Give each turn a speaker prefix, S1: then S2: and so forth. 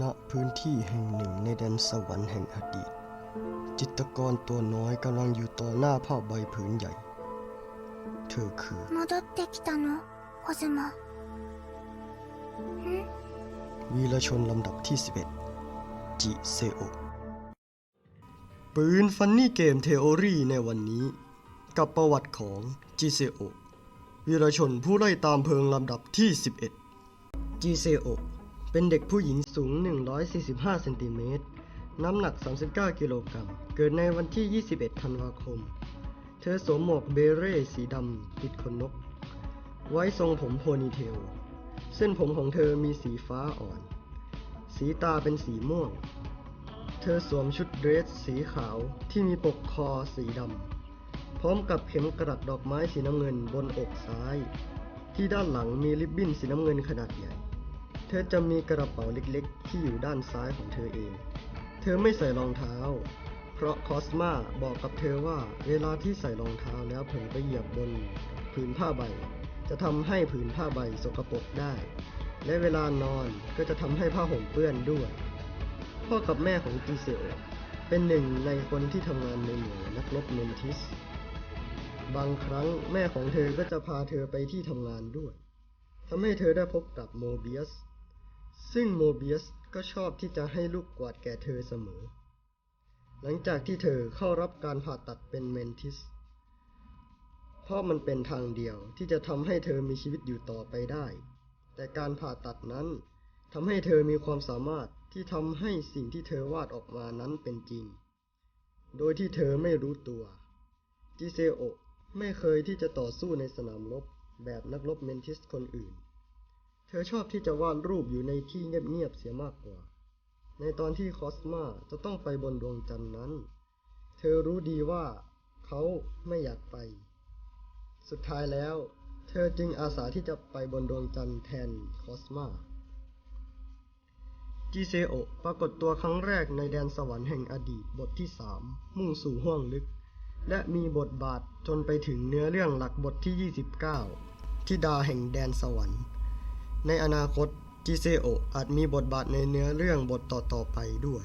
S1: ณพื้นที่แห่งหนึ่งในแดนสวรรค์แห่งอดีต จิตรกรตัวน้อยกำลังอยู่ต่อหน้าผ้าใบผืนใหญ่ เธอคือ
S2: 戻ってきたのコズマん
S1: วีรชนลำดับที่ 11 จิเซโอ ปืนฟันนี่เกมเทโอรี่ในวันนี้ กับประวัติของจิเซโอ วีรชนผู้ไล่ตามเพลิงลำดับที่ 11 จิเซโอ เป็นเด็กผู้หญิงสูง 145เซนติเมตร น้ำหนัก 39 กิโลกรัม เกิดในวันที่ 21 ธันวาคม เธอสวมหมวกเบเร่สีดำติดขนนก ไว้ทรงผมโพนีเทล เส้นผมของเธอมีสีฟ้าอ่อน สีตาเป็นสีม่วง เธอสวมชุดเดรสสีขาวที่มีปกคอสีดำ พร้อมกับเข็มกลัดดอกไม้สีน้ำเงินบนอกซ้าย ที่ด้านหลังมีริบบิ้นสีน้ำเงินขนาดใหญ่ เธอจะมีกระเป๋าเล็กๆ ที่อยู่ด้านซ้ายของเธอเอง เธอไม่ใส่รองเท้า เพราะคอสมาบอกกับเธอว่าเวลาที่ใส่รองเท้าแล้วเผลอไปเหยียบบนผืนผ้าใบ จะทำให้ผืนผ้าใบสกปรกได้ และเวลานอนก็จะทำให้ผ้าห่มเปื้อนด้วย พ่อกับแม่ของจีเซลเป็นหนึ่งในคนที่ทำงานในหน่วยนักรบเมนทิส บางครั้งแม่ของเธอก็จะพาเธอไปที่ทำงานด้วยทำให้เธอได้พบกับโมเบียส ซึ่งโมเบียสก็ชอบที่จะให้ลูกกวาดแก่เธอเสมอ หลังจากที่เธอเข้ารับการผ่าตัดเป็นเมนทิส เพราะมันเป็นทางเดียวที่จะทำให้เธอมีชีวิตอยู่ต่อไปได้ แต่การผ่าตัดนั้นทำให้เธอมีความสามารถที่ทำให้สิ่งที่เธอวาดออกมานั้นเป็นจริง โดยที่เธอไม่รู้ตัว จิเซโอไม่เคยที่จะต่อสู้ในสนามรบแบบนักรบเมนทิสคนอื่น ธอชอบที่จะวาดรูปอยู่ในที่เงียบๆเสียมากกว่า ในตอนที่คอสมาจะต้องไปบนดวงจันทร์นั้น เธอรู้ดีว่าเขาไม่อยากไป สุดท้ายแล้ว เธอจึงอาสาที่จะไปบนดวงจันทร์แทนคอสมาจิเซโอปรากฏตัวครั้งแรกในแดนสวรรค์แห่งอดีตบทที่3มุ่งสู่ห้วงลึก และมีบทบาทจนไปถึงเนื้อเรื่องหลักบทที่ 29 ทิดาแห่งแดนสวรรค์ ในอนาคตจิเซโอะอาจมีบทบาทในเนื้อเรื่องบทต่อๆไปด้วย